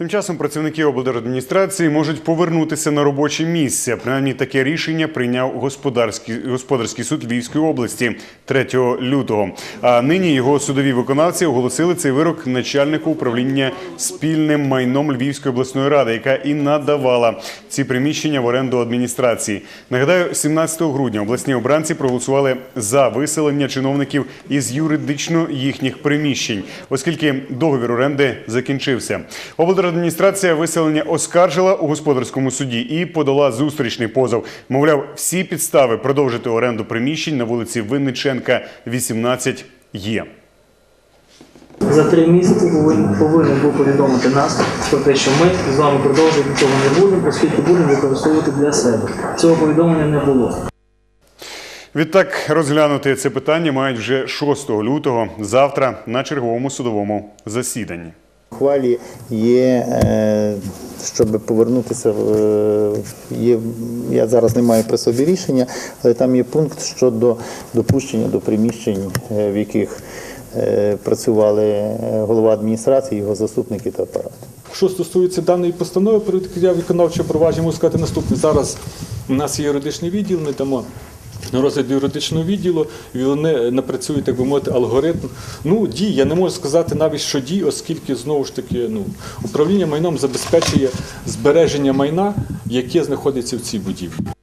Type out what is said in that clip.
Тим часом працівники облдержадміністрації можуть повернутися на робоче місце. Принаймні таке рішення прийняв господарський господарський суд Львівської області 3 лютого. А нині його судові виконавці оголосили цей вирок начальнику управління спільним майном Львівської обласної ради, яка і надавала ці приміщення в оренду адміністрації. Нагадаю, 17 грудня обласні обранці проголосували за виселення чиновників із юридично їхніх приміщень, оскільки договір оренди закінчився. Облдержадміністрація виселення оскаржила у господарському суді і подала зустрічний позов. Мовляв, всі підстави продовжити оренду приміщень на вулиці Винниченка, 18 є. За три місяці повинен, повинен був повідомити нас про те, що ми з вами продовжувати цього не будемо, оскільки будемо використовувати для себе. Цього повідомлення не було. Відтак розглянути це питання мають вже 6 лютого, завтра на черговому судовому засіданні. Хвалі є, е, щоб повернутися, є, я зараз не маю при собі рішення, але там є пункт щодо допущення до приміщень, е, в яких е, працювали е, голова адміністрації, його заступники та апарат. Що стосується даної постанови про відкриття виконавчого провадження, можу сказати наступне. Зараз у нас є юридичний відділ, ми дамо на розгляд юридичного відділу, і вони напрацюють, так би мовити, алгоритм. Ну, дій, я не можу сказати навіть, що дій, оскільки знову ж таки ну, управління майном забезпечує збереження майна, яке знаходиться в цій будівлі.